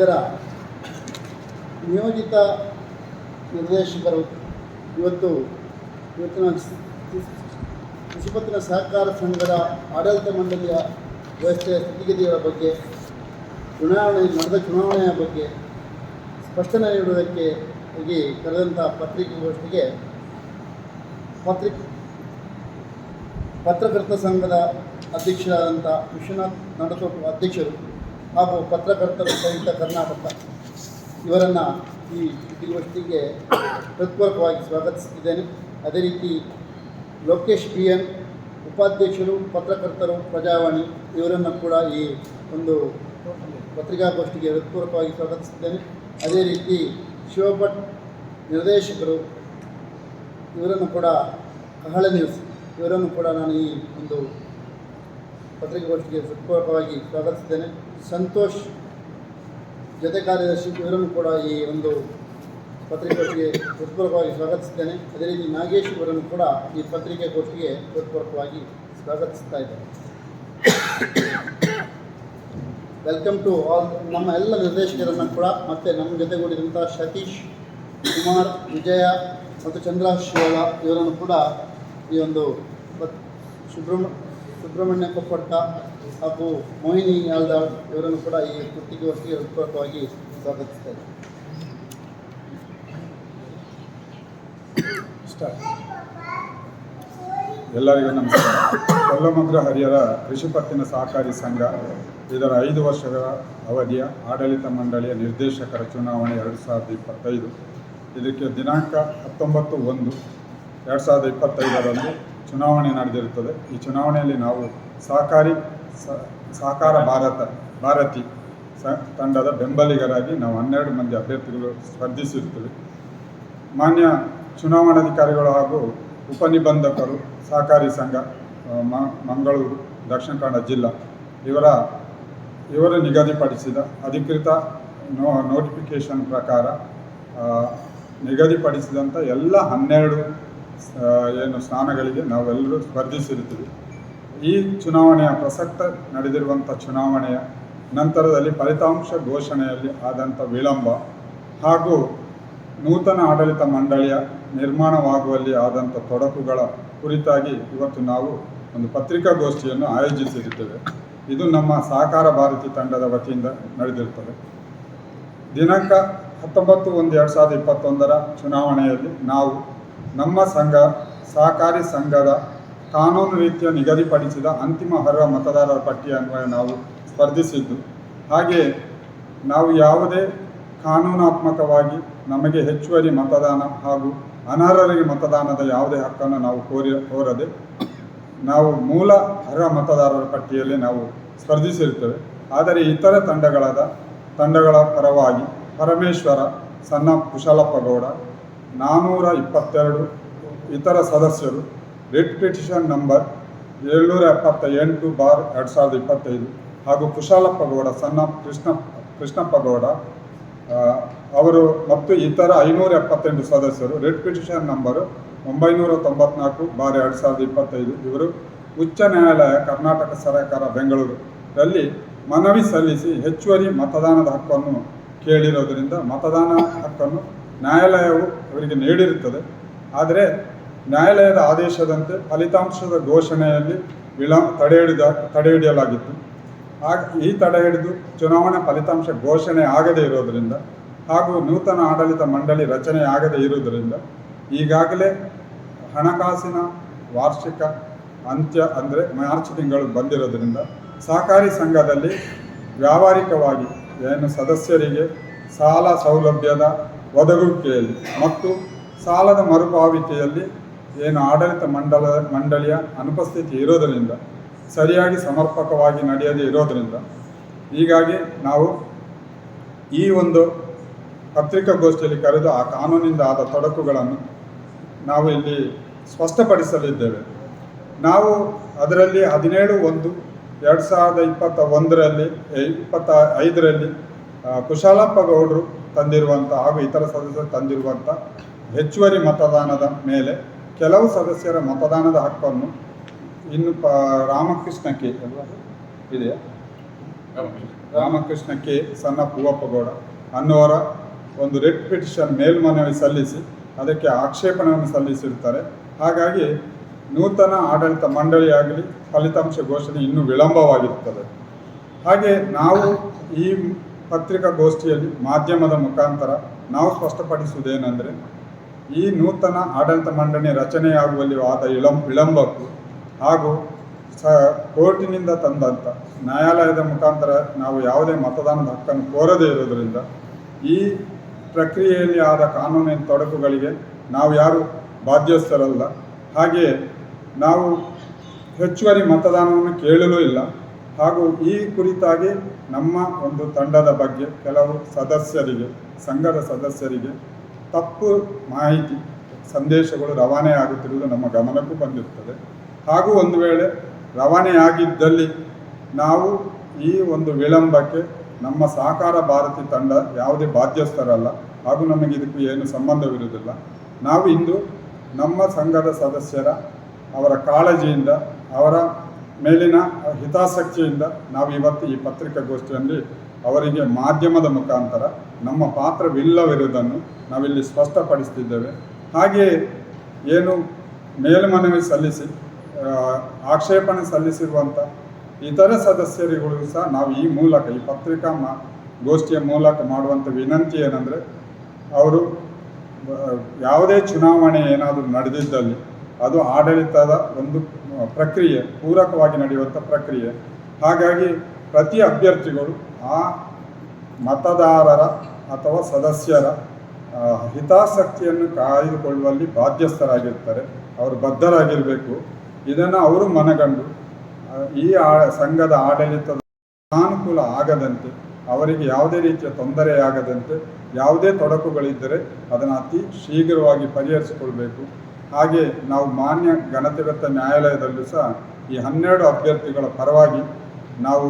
ಇದರ ನಿಯೋಜಿತ ನಿರ್ದೇಶಕರು ಇವತ್ತು ಇವತ್ತಿನ ಕೃಷಿಪತ್ತಿನ ಸಹಕಾರ ಸಂಘದ ಆಡಳಿತ ಮಂಡಳಿಯ ವ್ಯವಸ್ಥೆಯ ಸ್ಥಿತಿಗತಿಗಳ ಬಗ್ಗೆ, ಚುನಾವಣೆ ನಡೆದ ಚುನಾವಣೆಯ ಬಗ್ಗೆ ಸ್ಪಷ್ಟನೆ ನೀಡುವುದಕ್ಕೆ ಹೋಗಿ ಕರೆದಂಥ ಪತ್ರಿಕೆಗೋಷ್ಠಿಗೆ ಪತ್ರಿಕ, ಪತ್ರಕರ್ತ ಸಂಘದ ಅಧ್ಯಕ್ಷರಾದಂಥ ವಿಶ್ವನಾಥ್ ನಡತೋಟು ಅಧ್ಯಕ್ಷರು ಹಾಗೂ ಪತ್ರಕರ್ತರು ಸಹಿತ ಕರ್ನಾಟಕ. ಇವರನ್ನು ಈ ಸುದ್ದಿಗೋಷ್ಠಿಗೆ ಹೃತ್ಪೂರ್ವಕವಾಗಿ ಸ್ವಾಗತಿಸುತ್ತಿದ್ದೇನೆ. ಅದೇ ರೀತಿ ಲೋಕೇಶ್ ಬಿ ಎನ್ ಉಪಾಧ್ಯಕ್ಷರು, ಪತ್ರಕರ್ತರು, ಪ್ರಜಾವಾಣಿ ಇವರನ್ನು ಕೂಡ ಈ ಒಂದು ಪತ್ರಿಕಾಗೋಷ್ಠಿಗೆ ಹೃತ್ಪೂರ್ವಕವಾಗಿ ಸ್ವಾಗತಿಸುತ್ತೇನೆ ಅದೇ ರೀತಿ ಶಿವಭಟ್ ನಿರ್ದೇಶಕರು ಇವರನ್ನು ಕೂಡ ಕಹಳೆ ನ್ಯೂಸ್ ಇವರನ್ನು ಕೂಡ ನಾನು ಈ ಒಂದು ಪತ್ರಿಕಾಗೋಷ್ಠಿಗೆ ಹೃತ್ಪೂರ್ವಕವಾಗಿ ಸ್ವಾಗತಿಸಿದ್ದೇನೆ ಸಂತೋಷ್ ಜೊತೆ ಕಾರ್ಯದರ್ಶಿ ಇವರನ್ನು ಕೂಡ ಈ ಒಂದು ಪತ್ರಿಕೆಗೋಷ್ಠಿಗೆ ಹೃತ್ಪೂರ್ವಕವಾಗಿ ಸ್ವಾಗತಿಸಿದ್ದೇನೆ ಅದೇ ರೀತಿ ನಾಗೇಶ್ ಇವರನ್ನು ಕೂಡ ಈ ಪತ್ರಿಕೆಗೋಷ್ಠಿಗೆ ಹೃತ್ಪೂರ್ವಕವಾಗಿ ಸ್ವಾಗತಿಸ್ತಾ ಇದ್ದೇನೆ ವೆಲ್ಕಮ್ ಟು ಆಲ್ ನಮ್ಮ ಎಲ್ಲ ನಿರ್ದೇಶಕರನ್ನು ಕೂಡ ಮತ್ತು ನಮ್ಮ ಜೊತೆಗೂಡಿದಂಥ ಸತೀಶ್ ಕುಮಾರ್, ವಿಜಯ ಮತ್ತು ಚಂದ್ರ ಶಿವಳ ಇವರನ್ನು ಕೂಡ ಈ ಒಂದು ಸುಬ್ರಹ್ಮ ಸುಬ್ರಹ್ಮಣ್ಯ ಕೊಪ್ಪಟ್ಟ ಹಾಗೂ ಮೋಹಿನಿ ಯಾಲ್ದಾಳ್ ಇವರನ್ನು ಕೂಡ ಈ ಪತ್ರಿಕಾಗೋಷ್ಠಿಗೆ ಹೃತ್ಪೂರ್ವಕವಾಗಿ ಸ್ವಾಗತಿಸ್ತೇನೆ ಎಲ್ಲರಿಗೂ ನಮಸ್ಕಾರ. ಕೊಲ್ಲಮಗ್ರ ಹರಿಯರ ಕೃಷಿ ಪತ್ತಿನ ಸಹಕಾರಿ ಸಂಘ ಇದರ ಐದು ವರ್ಷಗಳ ಅವಧಿಯ ಆಡಳಿತ ಮಂಡಳಿಯ ನಿರ್ದೇಶಕರ ಚುನಾವಣೆ ಎರಡು ಸಾವಿರದ ಇಪ್ಪತ್ತೈದು. ಇದಕ್ಕೆ ದಿನಾಂಕ ಹತ್ತೊಂಬತ್ತು ಒಂದು ಎರಡು ಸಾವಿರದ ಇಪ್ಪತ್ತೈದರಂದು ಚುನಾವಣೆ ನಡೆದಿರುತ್ತದೆ. ಈ ಚುನಾವಣೆಯಲ್ಲಿ ನಾವು ಸಹಕಾರಿ ಸಹಕಾರ ಭಾರತ, ಭಾರತಿ ಸ, ತಂಡದ ಬೆಂಬಲಿಗರಾಗಿ ನಾವು ಹನ್ನೆರಡು ಮಂದಿ ಅಭ್ಯರ್ಥಿಗಳು ಸ್ಪರ್ಧಿಸಿರುತ್ತೇವೆ. ಮಾನ್ಯ ಚುನಾವಣಾಧಿಕಾರಿಗಳು ಹಾಗೂ ಉಪನಿಬಂಧಕರು, ಸಹಕಾರಿ ಸಂಘ ಮಂಗಳೂರು, ದಕ್ಷಿಣ ಕನ್ನಡ ಜಿಲ್ಲಾ ಇವರ ಇವರು ನಿಗದಿಪಡಿಸಿದ ಅಧಿಕೃತ ನೋ ನೋಟಿಫಿಕೇಶನ್ ಪ್ರಕಾರ ನಿಗದಿಪಡಿಸಿದಂಥ ಎಲ್ಲ ಹನ್ನೆರಡು ಏನು ಸ್ಥಾನಗಳಿಗೆ ನಾವೆಲ್ಲರೂ ಸ್ಪರ್ಧಿಸಿರುತ್ತೀವಿ. ಈ ಚುನಾವಣೆಯ ಪ್ರಸಕ್ತ ನಡೆದಿರುವಂಥ ಚುನಾವಣೆಯ ನಂತರದಲ್ಲಿ ಫಲಿತಾಂಶ ಘೋಷಣೆಯಲ್ಲಿ ಆದಂಥ ವಿಳಂಬ ಹಾಗೂ ನೂತನ ಆಡಳಿತ ಮಂಡಳಿಯ ನಿರ್ಮಾಣವಾಗುವಲ್ಲಿ ಆದಂಥ ತೊಡಕುಗಳ ಕುರಿತಾಗಿ ಇವತ್ತು ನಾವು ಒಂದು ಪತ್ರಿಕಾಗೋಷ್ಠಿಯನ್ನು ಆಯೋಜಿಸಿರುತ್ತೇವೆ. ಇದು ನಮ್ಮ ಸಹಕಾರ ಭಾರತಿ ತಂಡದ ವತಿಯಿಂದ ನಡೆದಿರುತ್ತದೆ. ದಿನಾಂಕ ಹತ್ತೊಂಬತ್ತು ಒಂದು ಎರಡು ಸಾವಿರದ ಇಪ್ಪತ್ತೊಂದರ ಚುನಾವಣೆಯಲ್ಲಿ ನಾವು ನಮ್ಮ ಸಂಘ, ಸಹಕಾರಿ ಸಂಘದ ಕಾನೂನು ರೀತಿಯ ನಿಗದಿಪಡಿಸಿದ ಅಂತಿಮ ಅರ್ಹ ಮತದಾರರ ಪಟ್ಟಿಯ ಅನ್ವಯ ನಾವು ಸ್ಪರ್ಧಿಸಿದ್ದು. ಹಾಗೆ ನಾವು ಯಾವುದೇ ಕಾನೂನಾತ್ಮಕವಾಗಿ ನಮಗೆ ಹೆಚ್ಚುವರಿ ಮತದಾನ ಹಾಗೂ ಅನರ್ಹರಿಗೆ ಮತದಾನದ ಯಾವುದೇ ಹಕ್ಕನ್ನು ನಾವು ಕೋರಿ ಕೋರದೆ ನಾವು ಮೂಲ ಅರ್ಹ ಮತದಾರರ ಪಟ್ಟಿಯಲ್ಲಿ ನಾವು ಸ್ಪರ್ಧಿಸಿರುತ್ತೇವೆ. ಆದರೆ ಇತರ ತಂಡಗಳಾದ ತಂಡಗಳ ಪರವಾಗಿ ಪರಮೇಶ್ವರ, ಸಣ್ಣ ಕುಶಲಪ್ಪಗೌಡ ನಾನ್ನೂರ ಇಪ್ಪತ್ತೆರಡು ಇತರ ಸದಸ್ಯರು ರಿಟ್ ಪಿಟಿಷನ್ ನಂಬರ್ ಏಳ್ನೂರ ಎಪ್ಪತ್ತ ಎಂಟು ಬಾರ್ ಎರಡು ಸಾವಿರದ ಇಪ್ಪತ್ತೈದು ಹಾಗೂ ಕುಶಾಲಪ್ಪ ಗೌಡ ಸಣ್ಣ ಕೃಷ್ಣ ಕೃಷ್ಣಪ್ಪ ಗೌಡ ಅವರು ಮತ್ತು ಇತರ ಐನೂರ ಎಪ್ಪತ್ತೆಂಟು ಸದಸ್ಯರು. ರೆಡ್ ಪಿಟಿಷನ್ ನಂಬರು ಒಂಬೈನೂರ ತೊಂಬತ್ನಾಲ್ಕು ಬಾರ್ ಎರಡು ಸಾವಿರದ ಇಪ್ಪತ್ತೈದು. ಇವರು ಉಚ್ಚ ನ್ಯಾಯಾಲಯ, ಕರ್ನಾಟಕ ಸರ್ಕಾರ ಬೆಂಗಳೂರಲ್ಲಿ ಮನವಿ ಸಲ್ಲಿಸಿ ಹೆಚ್ಚುವರಿ ಮತದಾನದ ಹಕ್ಕನ್ನು ಕೇಳಿರೋದರಿಂದ ಮತದಾನ ಹಕ್ಕನ್ನು ನ್ಯಾಯಾಲಯವು ಅವರಿಗೆ ನೀಡಿರುತ್ತದೆ. ಆದರೆ ನ್ಯಾಯಾಲಯದ ಆದೇಶದಂತೆ ಫಲಿತಾಂಶದ ಘೋಷಣೆಯಲ್ಲಿ ವಿಳಂಬ ತಡೆ ಹಿಡಿದ, ತಡೆ ಹಿಡಿಯಲಾಗಿತ್ತು. ಆಗ ಈ ತಡೆ ಹಿಡಿದು ಚುನಾವಣಾ ಫಲಿತಾಂಶ ಘೋಷಣೆ ಆಗದೇ ಇರೋದರಿಂದ ಹಾಗೂ ನೂತನ ಆಡಳಿತ ಮಂಡಳಿ ರಚನೆ ಆಗದೇ ಇರುವುದರಿಂದ ಈಗಾಗಲೇ ಹಣಕಾಸಿನ ವಾರ್ಷಿಕ ಅಂತ್ಯ ಅಂದರೆ ಮಾರ್ಚ್ ತಿಂಗಳು ಬಂದಿರೋದರಿಂದ ಸಹಕಾರಿ ಸಂಘದಲ್ಲಿ ವ್ಯಾವಹಾರಿಕವಾಗಿ ಏನು ಸದಸ್ಯರಿಗೆ ಸಾಲ ಸೌಲಭ್ಯದ ಒದಗುವಿಕೆಯಲ್ಲಿ ಮತ್ತು ಸಾಲದ ಮರುಪಾವತಿಯಲ್ಲಿ ಏನು ಆಡಳಿತ ಮಂಡಲ ಮಂಡಳಿಯ ಅನುಪಸ್ಥಿತಿ ಇರೋದರಿಂದ, ಸರಿಯಾಗಿ ಸಮರ್ಪಕವಾಗಿ ನಡೆಯದೇ ಇರೋದರಿಂದ, ಹೀಗಾಗಿ ನಾವು ಈ ಒಂದು ಪತ್ರಿಕಾಗೋಷ್ಠಿಯಲ್ಲಿ ಕರೆದು ಆ ಕಾನೂನಿಂದ ಆದ ತೊಡಕುಗಳನ್ನು ನಾವು ಇಲ್ಲಿ ಸ್ಪಷ್ಟಪಡಿಸಲಿದ್ದೇವೆ. ನಾವು ಅದರಲ್ಲಿ ಹದಿನೇಳು ಒಂದು, ಎರಡು ಸಾವಿರದ ಇಪ್ಪತ್ತ ಒಂದರಲ್ಲಿ ಇಪ್ಪತ್ತ ಐದರಲ್ಲಿ ಕುಶಾಲಪ್ಪ ಗೌಡರು ತಂದಿರುವಂಥ ಹಾಗೂ ಇತರ ಸದಸ್ಯರು ತಂದಿರುವಂಥ ಹೆಚ್ಚುವರಿ ಮತದಾನದ ಮೇಲೆ ಕೆಲವು ಸದಸ್ಯರ ಮತದಾನದ ಹಕ್ಕನ್ನು ಇನ್ನು ಪ ರಾಮಕೃಷ್ಣಕ್ಕೆ ಅಲ್ವಾ? ಇದೆಯಾ ರಾಮಕೃಷ್ಣ ಕೆ ಸಣ್ಣ ಪೂವಪ್ಪಗೌಡ ಅನ್ನುವರ ಒಂದು ರೆಡ್ ಪಿಟಿಷನ್ ಮೇಲ್ಮನವಿ ಸಲ್ಲಿಸಿ ಅದಕ್ಕೆ ಆಕ್ಷೇಪಣೆಯನ್ನು ಸಲ್ಲಿಸಿರುತ್ತಾರೆ ಹಾಗಾಗಿ ನೂತನ ಆಡಳಿತ ಮಂಡಳಿಯಾಗಲಿ ಫಲಿತಾಂಶ ಘೋಷಣೆ ಇನ್ನೂ ವಿಳಂಬವಾಗಿರುತ್ತದೆ ಹಾಗೆ ನಾವು ಈ ಪತ್ರಿಕಾಗೋಷ್ಠಿಯಲ್ಲಿ ಮಾಧ್ಯಮದ ಮುಖಾಂತರ ನಾವು ಸ್ಪಷ್ಟಪಡಿಸುವುದೇನೆಂದರೆ ಈ ನೂತನ ಆಡಳಿತ ಮಂಡಳಿ ರಚನೆಯಾಗುವಲ್ಲಿ ಆದ ಇಳಂ, ವಿಳಂಬಕ್ಕೂ ಹಾಗೂ ಸ ಕೋರ್ಟಿನಿಂದ ತಂದಂಥ ನ್ಯಾಯಾಲಯದ ಮುಖಾಂತರ ನಾವು ಯಾವುದೇ ಮತದಾನದ ಹಕ್ಕನ್ನು ಕೋರದೇ ಇರೋದರಿಂದ ಈ ಪ್ರಕ್ರಿಯೆಯಲ್ಲಿ ಆದ ಕಾನೂನಿನ ತೊಡಕುಗಳಿಗೆ ನಾವು ಯಾರು ಬಾಧ್ಯಸ್ಥರಲ್ಲ. ಹಾಗೆಯೇ ನಾವು ಹೆಚ್ಚುವರಿ ಮತದಾನವನ್ನು ಕೇಳಲೂ ಇಲ್ಲ. ಹಾಗೂ ಈ ಕುರಿತಾಗಿ ನಮ್ಮ ಒಂದು ತಂಡದ ಬಗ್ಗೆ ಕೆಲವು ಸದಸ್ಯರಿಗೆ, ಸಂಘದ ಸದಸ್ಯರಿಗೆ ತಪ್ಪು ಮಾಹಿತಿ, ಸಂದೇಶಗಳು ರವಾನೆ ಆಗುತ್ತಿರುವುದು ನಮ್ಮ ಗಮನಕ್ಕೂ ಬಂದಿರುತ್ತದೆ. ಹಾಗೂ ಒಂದು ವೇಳೆ ರವಾನೆಯಾಗಿದ್ದಲ್ಲಿ ನಾವು ಈ ಒಂದು ವಿಳಂಬಕ್ಕೆ ನಮ್ಮ ಸಹಕಾರ ಭಾರತಿ ತಂಡ ಯಾವುದೇ ಬಾಧ್ಯಸ್ಥರಲ್ಲ, ಹಾಗೂ ನಮಗೆ ಇದಕ್ಕೂ ಏನು ಸಂಬಂಧವಿರುವುದಿಲ್ಲ. ನಾವು ಇಂದು ನಮ್ಮ ಸಂಘದ ಸದಸ್ಯರ, ಅವರ ಕಾಳಜಿಯಿಂದ, ಅವರ ಮೇಲಿನ ಹಿತಾಸಕ್ತಿಯಿಂದ ನಾವು ಇವತ್ತು ಈ ಪತ್ರಿಕಾಗೋಷ್ಠಿಯಲ್ಲಿ ಅವರಿಗೆ ಮಾಧ್ಯಮದ ಮುಖಾಂತರ ನಮ್ಮ ಪಾತ್ರವಿಲ್ಲವಿರುವುದನ್ನು ನಾವಿಲ್ಲಿ ಸ್ಪಷ್ಟಪಡಿಸ್ತಿದ್ದೇವೆ ಹಾಗೆಯೇ ಏನು ಮೇಲ್ಮನವಿ ಸಲ್ಲಿಸಿ ಆಕ್ಷೇಪಣೆ ಸಲ್ಲಿಸಿರುವಂಥ ಇತರ ಸದಸ್ಯರಿಗೂ ಸಹ ನಾವು ಈ ಮೂಲಕ, ಈ ಪತ್ರಿಕಾ ಮಾ, ಗೋಷ್ಠಿಯ ಮೂಲಕ ಮಾಡುವಂಥ ವಿನಂತಿ ಏನಂದರೆ, ಅವರು ಯಾವುದೇ ಚುನಾವಣೆ ಏನಾದರೂ ನಡೆದಿದ್ದಲ್ಲಿ ಅದು ಆಡಳಿತದ ಒಂದು ಪ್ರಕ್ರಿಯೆ, ಪೂರಕವಾಗಿ ನಡೆಯುವಂಥ ಪ್ರಕ್ರಿಯೆ. ಹಾಗಾಗಿ ಪ್ರತಿ ಅಭ್ಯರ್ಥಿಗಳು ಆ ಮತದಾರರ ಅಥವಾ ಸದಸ್ಯರ ಹಿತಾಸಕ್ತಿಯನ್ನು ಕಾಯ್ದುಕೊಳ್ಳುವಲ್ಲಿ ಬಾಧ್ಯಸ್ಥರಾಗಿರ್ತಾರೆ. ಅವರು ಬದ್ಧರಾಗಿರಬೇಕು. ಇದನ್ನು ಅವರು ಮನಗಂಡು ಈ ಆ ಸಂಘದ ಆಡಳಿತದ ಅನಾನುಕೂಲ ಆಗದಂತೆ, ಅವರಿಗೆ ಯಾವುದೇ ರೀತಿಯ ತೊಂದರೆಯಾಗದಂತೆ ಯಾವುದೇ ತೊಡಕುಗಳಿದ್ದರೆ ಅದನ್ನು ಅತಿ ಶೀಘ್ರವಾಗಿ ಪರಿಹರಿಸಿಕೊಳ್ಬೇಕು. ಹಾಗೆ ನಾವು ಮಾನ್ಯ ಘನತೆವೆತ್ತ ನ್ಯಾಯಾಲಯದಲ್ಲೂ ಸಹ ಈ ಹನ್ನೆರಡು ಅಭ್ಯರ್ಥಿಗಳ ಪರವಾಗಿ ನಾವು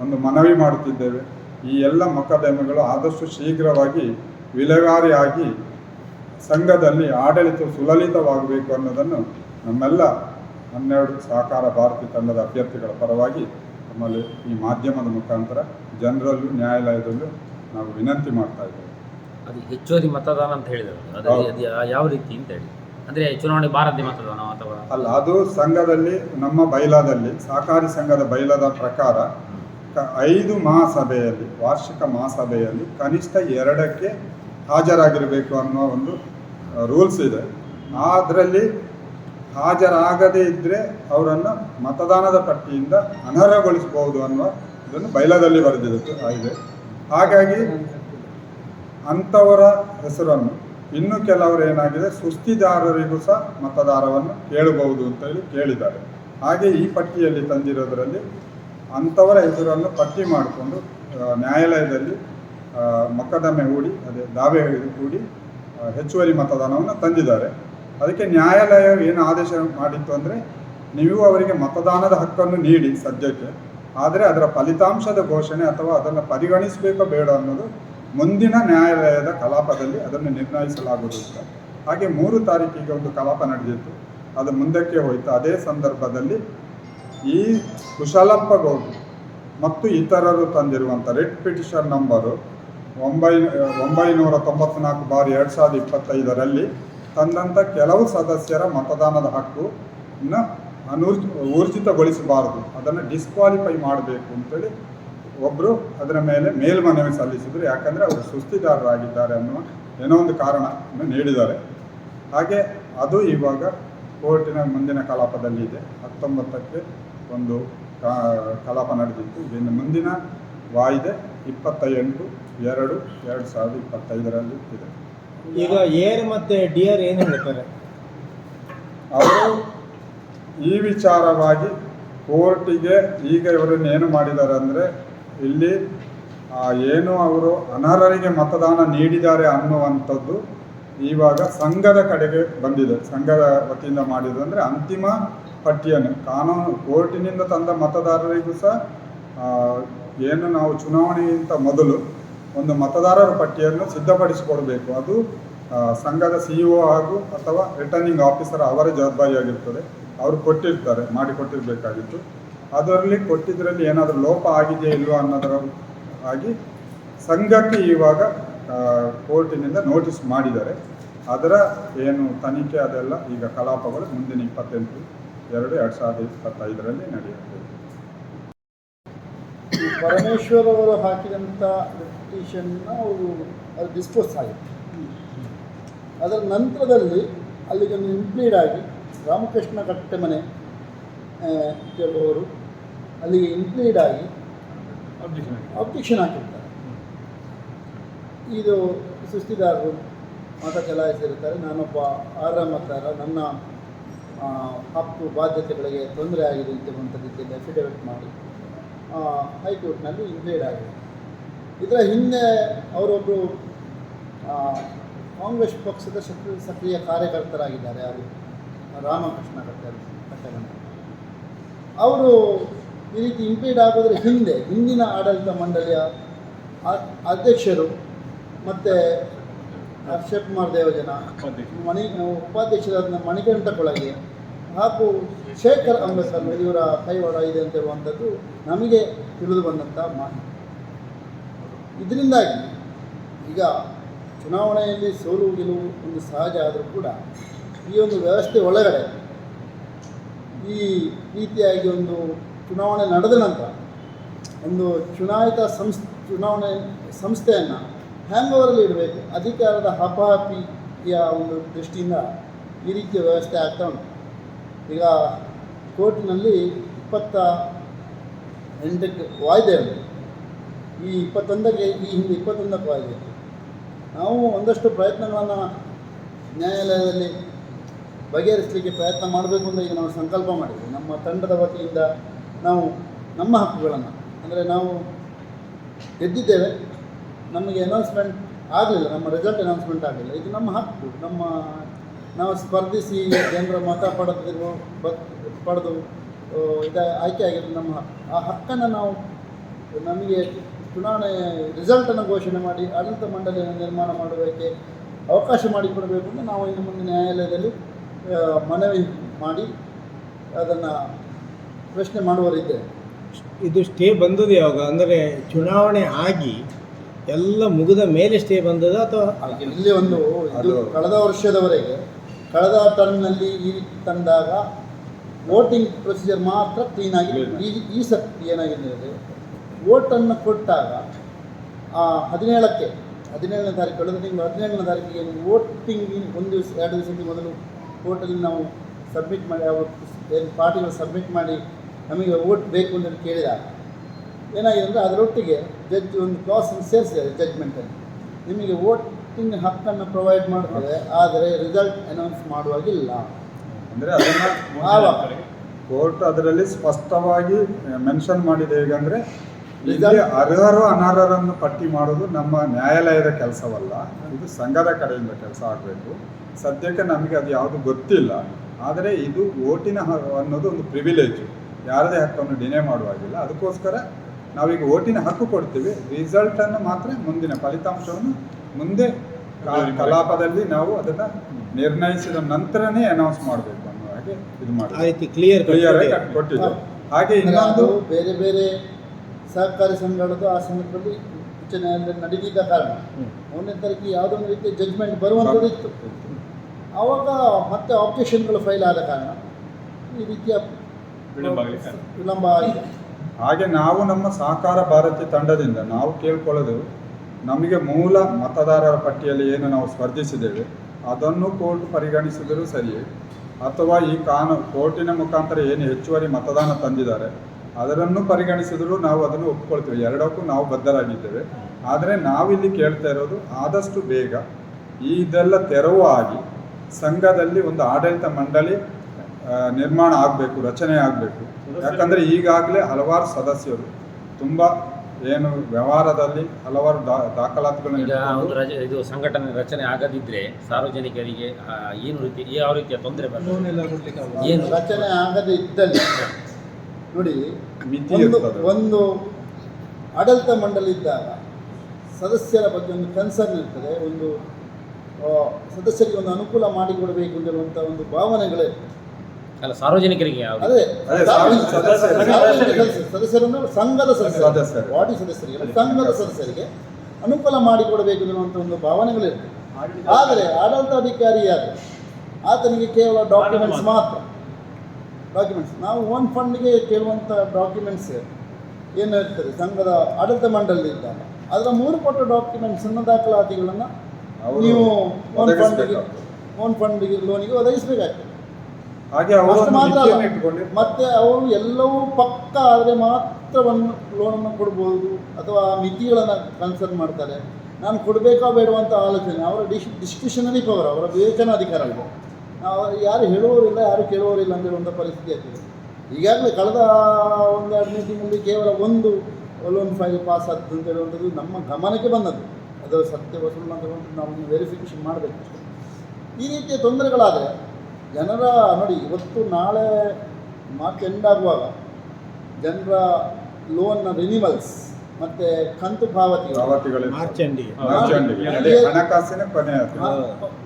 ಒಂದು ಮನವಿ ಮಾಡುತ್ತಿದ್ದೇವೆ. ಈ ಎಲ್ಲ ಮೊಕದ್ದಮೆಗಳು ಆದಷ್ಟು ಶೀಘ್ರವಾಗಿ ವಿಲೇವಾರಿಯಾಗಿ ಸಂಘದಲ್ಲಿ ಆಡಳಿತ ಸುಲಲಿತವಾಗಬೇಕು ಅನ್ನೋದನ್ನು ನಮ್ಮೆಲ್ಲ ಹನ್ನೆರಡು ಸಹಕಾರ ಭಾರತಿ ತಂಡದ ಅಭ್ಯರ್ಥಿಗಳ ಪರವಾಗಿ ನಮ್ಮಲ್ಲಿ ಈ ಮಾಧ್ಯಮದ ಮುಖಾಂತರ ಜನರಲ್ಲೂ ನ್ಯಾಯಾಲಯದಲ್ಲೂ ನಾವು ವಿನಂತಿ ಮಾಡ್ತಾ ಇದ್ದೇವೆ. ಅದು ಹೆಚ್ಚುವರಿ ಮತದಾನ ಅಂತ ಹೇಳಿದರು. ಯಾವ ರೀತಿ ಅಂತ ಹೇಳಿ. ಅಂದ್ರೆ ಚುನಾವಣೆ ಭಾರತೀಯ ಮತದಾನ ಅಥವಾ? ಅಲ್ಲ ಅದು ಸಂಘದಲ್ಲಿ ನಮ್ಮ ಬೈಲಾದಲ್ಲಿ ಸಹಕಾರಿ ಸಂಘದ ಬೈಲಾದ ಪ್ರಕಾರ ಐದು ಮಹಾಸಭೆಯಲ್ಲಿ, ವಾರ್ಷಿಕ ಮಹಾಸಭೆಯಲ್ಲಿ ಕನಿಷ್ಠ ಎರಡಕ್ಕೆ ಹಾಜರಾಗಿರಬೇಕು ಅನ್ನೋ ಒಂದು ರೂಲ್ಸ್ ಇದೆ. ಅದರಲ್ಲಿ ಹಾಜರಾಗದೇ ಇದ್ದರೆ ಅವರನ್ನು ಮತದಾನದ ಪಟ್ಟಿಯಿಂದ ಅನರ್ಹಗೊಳಿಸಬಹುದು ಅನ್ನೋ ಇದನ್ನು ಬೈಲದಲ್ಲಿ ಬರೆದಿರುತ್ತೆ ಆಗಿದೆ ಹಾಗಾಗಿ ಅಂಥವರ ಹೆಸರನ್ನು, ಇನ್ನು ಕೆಲವರು ಏನಾಗಿದೆ, ಸುಸ್ತಿದಾರರಿಗೂ ಸಹ ಮತದಾರವನ್ನು ಕೇಳಬಹುದು ಅಂತ ಹೇಳಿ ಕೇಳಿದ್ದಾರೆ. ಹಾಗೆ ಈ ಪಟ್ಟಿಯಲ್ಲಿ ತಂದಿರೋದರಲ್ಲಿ ಅಂಥವರ ಹೆಸರನ್ನು ಪಟ್ಟಿ ಮಾಡಿಕೊಂಡು ನ್ಯಾಯಾಲಯದಲ್ಲಿ ಮೊಕದ್ದಮೆ ಹೂಡಿ, ಅದೇ ದಾವೆ ಹೂಡಿ ಹೆಚ್ಚುವರಿ ಮತದಾನವನ್ನು ತಂದಿದ್ದಾರೆ. ಅದಕ್ಕೆ ನ್ಯಾಯಾಲಯ ಏನು ಆದೇಶ ಮಾಡಿತ್ತು ಅಂದರೆ, ನೀವು ಅವರಿಗೆ ಮತದಾನದ ಹಕ್ಕನ್ನು ನೀಡಿ ಸದ್ಯಕ್ಕೆ, ಆದರೆ ಅದರ ಫಲಿತಾಂಶದ ಘೋಷಣೆ ಅಥವಾ ಅದನ್ನು ಪರಿಗಣಿಸಬೇಕೋ ಬೇಡ ಅನ್ನೋದು ಮುಂದಿನ ನ್ಯಾಯಾಲಯದ ಕಲಾಪದಲ್ಲಿ ಅದನ್ನು ನಿರ್ಣಯಿಸಲಾಗುವುದು ಅಂತ. ಹಾಗೆ ಮೂರು ತಾರೀಕಿಗೆ ಒಂದು ಕಲಾಪ ನಡೆದಿತ್ತು. ಅದು ಮುಂದಕ್ಕೆ ಹೋಯಿತು. ಅದೇ ಸಂದರ್ಭದಲ್ಲಿ ಈ ಕುಶಾಲಪ್ಪ ಗೌಡ್ರು ಮತ್ತು ಇತರರು ತಂದಿರುವಂಥ ರೆಡ್ ಪಿಟಿಷನ್ ನಂಬರು ಒಂಬೈ ಒಂಬೈನೂರ ತೊಂಬತ್ನಾಲ್ಕು ಬಾರಿ ಎರಡು ಸಾವಿರದ ಇಪ್ಪತ್ತೈದರಲ್ಲಿ ತಂದಂಥ ಕೆಲವು ಸದಸ್ಯರ ಮತದಾನದ ಹಕ್ಕನ್ನು ಅನೂರ್ಜ ಊರ್ಜಿತಗೊಳಿಸಬಾರದು. ಅದನ್ನು ಡಿಸ್ಕ್ವಾಲಿಫೈ ಮಾಡಬೇಕು ಅಂತೇಳಿ ಒಬ್ಬರು ಅದರ ಮೇಲೆ ಮೇಲ್ಮನವಿ ಸಲ್ಲಿಸಿದರು. ಯಾಕಂದರೆ ಅವರು ಸುಸ್ತಿದಾರರಾಗಿದ್ದಾರೆ ಅನ್ನುವ ಏನೋ ಒಂದು ಕಾರಣ ನೀಡಿದ್ದಾರೆ. ಹಾಗೆ ಅದು ಇವಾಗ ಕೋರ್ಟಿನ ಮುಂದಿನ ಕಲಾಪದಲ್ಲಿ ಇದೆ ಹತ್ತೊಂಬತ್ತಕ್ಕೆ ಒಂದು ಕಲಾಪ ನಡೆದಿತ್ತು. ಇನ್ನು ಮುಂದಿನ ವಾಯಿದೆ. ಇಪ್ಪತ್ತ ಎಂಟು ಎರಡು ಎರಡು ಸಾವಿರದ ಇಪ್ಪತ್ತೈದರಲ್ಲಿ ಇದೆ. ಈಗ ಏರ್ ಮತ್ತೆ ಡಿಯರ್ ಏನು ಹೇಳ್ತಾರೆ? ಅವರು ಈ ವಿಚಾರವಾಗಿ ಕೋರ್ಟಿಗೆ ಈಗ ಇವರನ್ನು ಏನು ಮಾಡಿದ್ದಾರೆ ಅಂದರೆ ಇಲ್ಲಿ ಏನು ಅವರು ಅನರ್ಹರಿಗೆ ಮತದಾನ ನೀಡಿದ್ದಾರೆ ಅನ್ನುವಂಥದ್ದು ಇವಾಗ ಸಂಘದ ಕಡೆಗೆ ಬಂದಿದೆ. ಸಂಘದ ವತಿಯಿಂದ ಮಾಡಿದ್ರೆ ಅಂದರೆ ಅಂತಿಮ ಪಟ್ಟಿಯನ್ನು. ಕಾನೂನು ಕೋರ್ಟಿನಿಂದ ತಂದ ಮತದಾರರಿಗೂ ಸಹ ಏನು ನಾವು ಚುನಾವಣೆಗಿಂತ ಮೊದಲು ಒಂದು ಮತದಾರರ ಪಟ್ಟಿಯನ್ನು ಸಿದ್ಧಪಡಿಸಿಕೊಡಬೇಕು. ಅದು ಸಂಘದ ಸಿ ಇ ಹಾಗೂ ಅಥವಾ ರಿಟರ್ನಿಂಗ್ ಆಫೀಸರ್ ಅವರ ಜವಾಬ್ದಾರಿಯಾಗಿರ್ತದೆ. ಅವರು ಕೊಟ್ಟಿರ್ತಾರೆ, ಮಾಡಿಕೊಟ್ಟಿರಬೇಕಾಗಿತ್ತು. ಅದರಲ್ಲಿ ಕೊಟ್ಟಿದ್ದರಲ್ಲಿ ಏನಾದರೂ ಲೋಪ ಆಗಿದೆಯಾ ಇಲ್ವಾ ಅನ್ನೋದರ ಆಗಿ ಸಂಘಕ್ಕೆ ಇವಾಗ ಕೋರ್ಟಿನಿಂದ ನೋಟಿಸ್ ಮಾಡಿದ್ದಾರೆ. ಅದರ ಏನು ತನಿಖೆ ಅದೆಲ್ಲ ಈಗ ಕಲಾಪಗಳು ಮುಂದಿನ ಇಪ್ಪತ್ತೆಂಟು. ಎರಡು ಎರಡು ಸಾವಿರದ ಇಪ್ಪತ್ತೈದರಲ್ಲಿ ನಡೆಯುತ್ತೆ. ಪರಮೇಶ್ವರ್ ಅವರು ಹಾಕಿದಂಥ ಪಿಟಿಷನ್ನ ಅವರು ಅದು ಡಿಸ್ಪೋಸ್ ಆಗಿತ್ತು ಅದರ ನಂತರದಲ್ಲಿ ಅಲ್ಲಿಗೆ ಒಂದು ಇಂಪ್ಲೀಡ್ ಆಗಿ ರಾಮಕೃಷ್ಣ ಕಟ್ಟೆಮನೆ ಮನೆ ಕೆಲವರು ಅಲ್ಲಿಗೆ ಇಂಪ್ಲೀಡ್ ಆಗಿ ಅಬ್ಜೆಕ್ಷನ್ ಹಾಕಿರ್ತಾರೆ. ಇದು ಸುಸ್ತಿದಾರರು ಮತ ಚಲಾಯಿಸಿರ್ತಾರೆ ನಾನೊಬ್ಬ ಆರಾಮ ಥರ ನನ್ನ ಹಕ್ಕು ಬಾಧ್ಯತೆಗಳಿಗೆ ತೊಂದರೆ ಆಗಿದೆ ಅಂತ ರೀತಿಯಲ್ಲಿ ಅಫಿಡವಿಟ್ ಮಾಡಿ ಹೈಕೋರ್ಟ್ನಲ್ಲಿ ಇಂಪ್ಲೇಡ್ ಆಗಿದೆ. ಇದರ ಹಿಂದೆ ಅವರೊಬ್ಬರು ಕಾಂಗ್ರೆಸ್ ಪಕ್ಷದ ಸಕ್ರಿಯ ಸಕ್ರಿಯ ಕಾರ್ಯಕರ್ತರಾಗಿದ್ದಾರೆ ಅವರು ರಾಮಕೃಷ್ಣ ಕಟ್ಟೆ ಕಟ್ಟಗಣ ಅವರು ಈ ರೀತಿ ಇಂಪೀಡ್ ಆಗೋದ್ರ ಹಿಂದೆ ಹಿಂದಿನ ಆಡಳಿತ ಮಂಡಳಿಯ ಅ- ಅಧ್ಯಕ್ಷರು ಮತ್ತು ಅಕ್ಷಯ್ ಕುಮಾರ್ ದೇವಜನ ಮಣಿ ಉಪಾಧ್ಯಕ್ಷರಾದ ಮಣಿಕಂಠ ಕೊಳಗೆ ಹಾಗೂ ಶೇಖರ್ ಅಂಬೇಡ್ಕರ್ ಇವರ ಕೈವಾಡ ಇದೆ ಅಂತ ಹೇಳುವಂಥದ್ದು ನಮಗೆ ತಿಳಿದು ಬಂದಂಥ ಮಾಹಿತಿ. ಇದರಿಂದಾಗಿ ಈಗ ಚುನಾವಣೆಯಲ್ಲಿ ಸೋಲು ಗೆಲುವು ಒಂದು ಸಹಜ ಆದರೂ ಕೂಡ ಈ ಒಂದು ವ್ಯವಸ್ಥೆ ಒಳಗಡೆ ಈ ರೀತಿಯಾಗಿ ಒಂದು ಚುನಾವಣೆ ನಡೆದ ನಂತರ ಒಂದು ಚುನಾಯಿತ ಸಂಸ್, ಚುನಾವಣೆ ಸಂಸ್ಥೆಯನ್ನು ಹ್ಯಾಂಗ್ ಓವರಲ್ಲಿ ಇಡಬೇಕು, ಅಧಿಕಾರದ ಹಪಾಹಪಿಯ ಒಂದು ದೃಷ್ಟಿಯಿಂದ ಈ ರೀತಿಯ ವ್ಯವಸ್ಥೆ ಆಗ್ತಾ ಉಂಟು. ಈಗ ಕೋರ್ಟ್ನಲ್ಲಿ ಇಪ್ಪತ್ತ ಎಂಟಕ್ಕೆ ವಾಯ್ದೆ ಇದೆ ಈ ಇಪ್ಪತ್ತೊಂದಕ್ಕೆ, ಈ ಹಿಂದೆ ಇಪ್ಪತ್ತೊಂದಕ್ಕೆ ವಾಯ್ದೆ ನಾವು ಒಂದಷ್ಟು ಪ್ರಯತ್ನಗಳನ್ನು ನ್ಯಾಯಾಲಯದಲ್ಲಿ ಬಗೆಹರಿಸಲಿಕ್ಕೆ ಪ್ರಯತ್ನ ಮಾಡಬೇಕು ಅಂತ ಈಗ ನಾವು ಸಂಕಲ್ಪ ಮಾಡಿದ್ವಿ. ನಮ್ಮ ತಂಡದ ವತಿಯಿಂದ ನಾವು ನಮ್ಮ ಹಕ್ಕುಗಳನ್ನು, ಅಂದರೆ ನಾವು ಗೆದ್ದಿದ್ದೇವೆ. ನಮಗೆ ಅನೌನ್ಸ್ಮೆಂಟ್ ಆಗಲಿಲ್ಲ, ನಮ್ಮ ರಿಸಲ್ಟ್ ಅನೌನ್ಸ್ಮೆಂಟ್ ಆಗಲಿಲ್ಲ. ಇದು ನಮ್ಮ ಹಕ್ಕು, ನಮ್ಮ ನಾವು ಸ್ಪರ್ಧಿಸಿ ಜನರ ಮತ ಪಡೆದಿರುವ ಪಡೆದು ಇದ ಆಯ್ಕೆ ಆಗಿರೋದು ನಮ್ಮ ಆ ಹಕ್ಕನ್ನು ನಾವು ನಮಗೆ ಚುನಾವಣೆ ರಿಸಲ್ಟನ್ನು ಘೋಷಣೆ ಮಾಡಿ ಆಡಳಿತ ಮಂಡಳಿಯನ್ನು ನಿರ್ಮಾಣ ಮಾಡೋದಕ್ಕೆ ಅವಕಾಶ ಮಾಡಿಕೊಡಬೇಕು ಅಂತ ನಾವು ಇನ್ನು ಮುಂದೆ ನ್ಯಾಯಾಲಯದಲ್ಲಿ ಮನವಿ ಮಾಡಿ ಅದನ್ನು ಪ್ರಶ್ನೆ ಮಾಡುವರಿದ್ದೇವೆ ಇದು ಸ್ಟೇ ಬಂದದ್ದು ಯಾವಾಗ? ಅಂದರೆ ಚುನಾವಣೆ ಆಗಿ ಎಲ್ಲ ಮುಗಿದ ಮೇಲೆ ಸ್ಟೇ ಬಂದದ ಅಥವಾ ಇಲ್ಲಿ ಒಂದು ಇದು ಕಳೆದ ವರ್ಷದವರೆಗೆ ಕಳೆದ ಟರ್ಮ್ನಲ್ಲಿ ಈ ರೀತಿ ತಂದಾಗ ವೋಟಿಂಗ್ ಪ್ರೊಸೀಜರ್ ಮಾತ್ರ ಕ್ಲೀನ್ ಆಗಿ ಈ ಈ ಸರ್ತಿ ಏನಾಗಿದೆ ಅಂದರೆ ವೋಟನ್ನು ಕೊಟ್ಟಾಗ ಆ, ಹದಿನೇಳಕ್ಕೆ ಹದಿನೇಳನೇ ತಾರೀಕು ಕಳೆದ ತಿಂಗಳು ಹದಿನೇಳನೇ ತಾರೀಕಿಗೆ ವೋಟಿಂಗ್ ಒಂದು ದಿವಸ ಎರಡು ದಿವಸಕ್ಕೆ ಮೊದಲು ಕೋರ್ಟಲ್ಲಿ ನಾವು ಸಬ್ಮಿಟ್ ಮಾಡಿ ಅವರು ಏನು ಪಾರ್ಟಿಗಳು ಸಬ್ಮಿಟ್ ಮಾಡಿ ನಮಗೆ ವೋಟ್ ಬೇಕು ಅಂತ ಕೇಳಿದಾಗ ಏನಾಗಿದೆ ಅಂದರೆ ಅದರೊಟ್ಟಿಗೆ ಜಡ್ಜ್ ಒಂದು ಕ್ಲಾಸನ್ನು ಸೇರಿಸಿದ್ದಾರೆ ಜಡ್ಜ್ಮೆಂಟಲ್ಲಿ ನಿಮಗೆ ವೋಟಿಂಗ್ ಹಕ್ಕನ್ನು ಪ್ರೊವೈಡ್ ಮಾಡ್ತೇವೆ ಆದರೆ ರಿಸಲ್ಟ್ ಅನೌನ್ಸ್ ಮಾಡುವಾಗಿಲ್ಲ. ಅಂದರೆ ಅದನ್ನು ಕೋರ್ಟ್ ಅದರಲ್ಲಿ ಸ್ಪಷ್ಟವಾಗಿ ಮೆನ್ಷನ್ ಮಾಡಿದೆ ಹೇಗಂದ್ರೆ ಇಲ್ಲಿ ಅರ್ಹರು ಅನರ್ಹರನ್ನು ಪಟ್ಟಿ ಮಾಡೋದು ನಮ್ಮ ನ್ಯಾಯಾಲಯದ ಕೆಲಸವಲ್ಲ ಇದು ಸಂಘದ ಕಡೆಯಿಂದ ಕೆಲಸ ಆಗಬೇಕು. ಸದ್ಯಕ್ಕೆ ನಮಗೆ ಅದು ಯಾವುದು ಗೊತ್ತಿಲ್ಲ ಆದರೆ ಇದು ಓಟಿನ ಅನ್ನೋದು ಒಂದು ಪ್ರಿವಿಲೇಜ್ ಯಾರದೇ ಹಕ್ಕನ್ನು ಡಿನೇ ಮಾಡುವಾಗಿಲ್ಲ. ಅದಕ್ಕೋಸ್ಕರ ನಾವೀಗ ಓಟಿನ ಹಕ್ಕು ಕೊಡ್ತೀವಿ. ರಿಸಲ್ಟನ್ನು ಮಾತ್ರ ಮುಂದಿನ ಫಲಿತಾಂಶವನ್ನು ಮುಂದೆ ಕಲಾಪದಲ್ಲಿ ನಾವು ಅದನ್ನು ನಿರ್ಣಯಿಸಿದ ನಂತರನೇ ಅನೌನ್ಸ್ ಮಾಡಬೇಕು ಅನ್ನೋ ಹಾಗೆ ಇದು ಮಾಡಿ ರೀತಿ ಕ್ಲಿಯರ್ ಕ್ಲಿಯರ್ ಆಗಿ ಕೊಟ್ಟಿದ್ದು. ಹಾಗೆ ಇನ್ನೊಂದು ಅದು ಬೇರೆ ಬೇರೆ ಸಹಕಾರಿ ಸಂಘಗಳದ್ದು ಆ ಸಂದರ್ಭದಲ್ಲಿ ಉಚ್ಚ ನ್ಯಾಯಾಲಯದಲ್ಲಿ ನಡೆದಿದ್ದ ಕಾರಣ. ಒಂದನೇ ತಾರೀಕು ಯಾವುದೋ ಒಂದು ರೀತಿಯ ಜಡ್ಜ್ಮೆಂಟ್ ಬರುವಂಥದ್ದು ಇತ್ತು. ಆವಾಗ ಮತ್ತೆ ಆಬ್ಜೆಕ್ಷನ್ಗಳು ಫೈಲ್ ಆದ ಕಾರಣ ಈ ರೀತಿಯ ವಿಳಂಬ ಆಗಿದೆ. ಹಾಗೆ ನಾವು ನಮ್ಮ ಸಹಕಾರ ಭಾರತೀಯ ತಂಡದಿಂದ ನಾವು ಕೇಳ್ಕೊಳ್ಳೋದು ನಮಗೆ ಮೂಲ ಮತದಾರರ ಪಟ್ಟಿಯಲ್ಲಿ ಏನು ನಾವು ಸ್ಪರ್ಧಿಸಿದ್ದೇವೆ, ಅದನ್ನು ಕೋರ್ಟ್ ಪರಿಗಣಿಸಿದರೂ ಸರಿಯೇ? ಅಥವಾ ಈ ಕಾನು ಕೋರ್ಟಿನ ಮುಖಾಂತರ ಏನು ಹೆಚ್ಚುವರಿ ಮತದಾನ ತಂದಿದ್ದಾರೆ, ಅದರನ್ನು ಪರಿಗಣಿಸಿದರೂ ನಾವು ಅದನ್ನು ಒಪ್ಕೊಳ್ತೀವಿ. ಎರಡಕ್ಕೂ ನಾವು ಬದ್ಧರಾಗಿದ್ದೇವೆ. ಆದರೆ ನಾವಿಲ್ಲಿ ಕೇಳ್ತಾ ಇರೋದು ಆದಷ್ಟು ಬೇಗ ಇದೆಲ್ಲ ತೆರವು ಆಗಿ ಸಂಘದಲ್ಲಿ ಒಂದು ಆಡಳಿತ ಮಂಡಳಿ ನಿರ್ಮಾಣ ಆಗಬೇಕು, ರಚನೆ ಆಗಬೇಕು. ಯಾಕಂದರೆ ಈಗಾಗಲೇ ಹಲವಾರು ಸದಸ್ಯರು ತುಂಬ ಏನು ವ್ಯವಹಾರದಲ್ಲಿ ಹಲವಾರು ದಾಖಲಾತಿಗಳನ್ನು ಇದು ಸಂಘಟನೆ ರಚನೆ ಆಗದಿದ್ರೆ ಸಾರ್ವಜನಿಕರಿಗೆ ಏನು ರೀತಿ ಯಾವ ರೀತಿಯ ತೊಂದರೆ ಬರ್ತದೆ? ಏನು? ರಚನೆ ಆಗದೇ ಇದ್ದಲ್ಲಿ ನೋಡಿ ಒಂದು ಆಡಳಿತ ಮಂಡಳಿ ಇದ್ದಾಗ ಸದಸ್ಯರ ಬಗ್ಗೆ ಒಂದು ಕನ್ಸರ್ನ್ ಇರ್ತದೆ ಒಂದು ಸದಸ್ಯರಿಗೆ ಒಂದು ಅನುಕೂಲ ಮಾಡಿಕೊಡಬೇಕು ಅಂತ ಒಂದು ಭಾವನೆಗಳೇ ಅಲ್ಲ ಸಾರ್ವಜನಿಕರಿಗೆ ಅದೇ ಸದಸ್ಯರು. ಸದಸ್ಯರು. ಸದಸ್ಯರಂದ್ರೆ ಸಂಘದ ಸದಸ್ಯರು ವಾರ್ಡಿ ಬಾಡಿ ಸದಸ್ಯರಿಗೆ ಸಂಘದ ಸದಸ್ಯರಿಗೆ ಅನುಕೂಲ ಮಾಡಿಕೊಡಬೇಕು ಎನ್ನುವಂಥ ಒಂದು ಭಾವನೆಗಳಿರ್ತದೆ ಆದರೆ ಆಡಳಿತಾಧಿಕಾರಿ ಯಾರು? ಆತನಿಗೆ ಕೇವಲ ಡಾಕ್ಯುಮೆಂಟ್ಸ್ ಮಾತ್ರ. ಡಾಕ್ಯುಮೆಂಟ್ಸ್ ನಾವು ಓನ್ ಫಂಡ್ಗೆ ಕೇಳುವಂಥ ಡಾಕ್ಯುಮೆಂಟ್ಸ್ ಏನು ಇರ್ತದೆ ಸಂಘದ ಆಡಳಿತ ಮಂಡಳಿ ಇದ್ದಾಗ ಅದರ ಮೂರು ಕೊಟ್ಟ ಡಾಕ್ಯುಮೆಂಟ್ಸನ್ನು ದಾಖಲಾತಿಗಳನ್ನು ನೀವು ಓನ್ ಫಂಡ್ಗೆ. ಓನ್ ಫಂಡ್ಗೆ ಲೋನಿಗೆ ಒದಗಿಸಬೇಕಾಗ್ತದೆ. ಹಾಗೆ ಅವರು ಮಾತ್ರ ಅಲ್ಲ. ಮತ್ತೆ ಅವರು ಎಲ್ಲವೂ ಪಕ್ಕ ಆದರೆ ಮಾತ್ರ ಒಂದು ಲೋನನ್ನು ಕೊಡ್ಬೋದು ಅಥವಾ ಮಿತಿಗಳನ್ನು ಕನ್ಸರ್ನ್ ಮಾಡ್ತಾರೆ. ನಾನು ಕೊಡಬೇಕಾ ಬೇಡವಾ ಅಂತ ಆಲೋಚನೆ. ಅವರ ಡಿಶ್ ಡಿಸ್ಕ್ರಿಷನರಿ ಪವರ್ ಅವರ ವಿವೇಚನಾಧಿಕಾರ ಅಲ್ವ ನಾವು ಯಾರು ಹೇಳುವವರಿಲ್ಲ ಯಾರು ಕೇಳುವವರಿಲ್ಲ ಅಂತ ಹೇಳುವಂಥ ಪರಿಸ್ಥಿತಿ ಆಗ್ತದೆ. ಈಗಾಗಲೇ ಕಳೆದ ಒಂದು ಎರಡು ಮೀಟಿಂಗಲ್ಲಿ ಕೇವಲ ಒಂದು ಲೋನ್ ಫೈಲ್ ಪಾಸ್ ಆಗ್ತದೆ ಅಂತ ಹೇಳುವಂಥದ್ದು ನಮ್ಮ ಗಮನಕ್ಕೆ ಬಂದದ್ದು. ಅದರ ಸತ್ಯ ವಸೂಲು ಅಂತ ನಾವು ವೆರಿಫಿಕೇಷನ್ ಮಾಡಬೇಕು ಈ ರೀತಿಯ ತೊಂದರೆಗಳಾದರೆ ಜನರ ನೋಡಿ ಇವತ್ತು ನಾಳೆ ಮಾರ್ಚ್ ಎಂಡ್ ಆಗುವಾಗ ಜನರ ಲೋನ್ನ ರಿನಿವಲ್ಸ್ ಮತ್ತೆ ಕಂತು ಪಾವತಿ.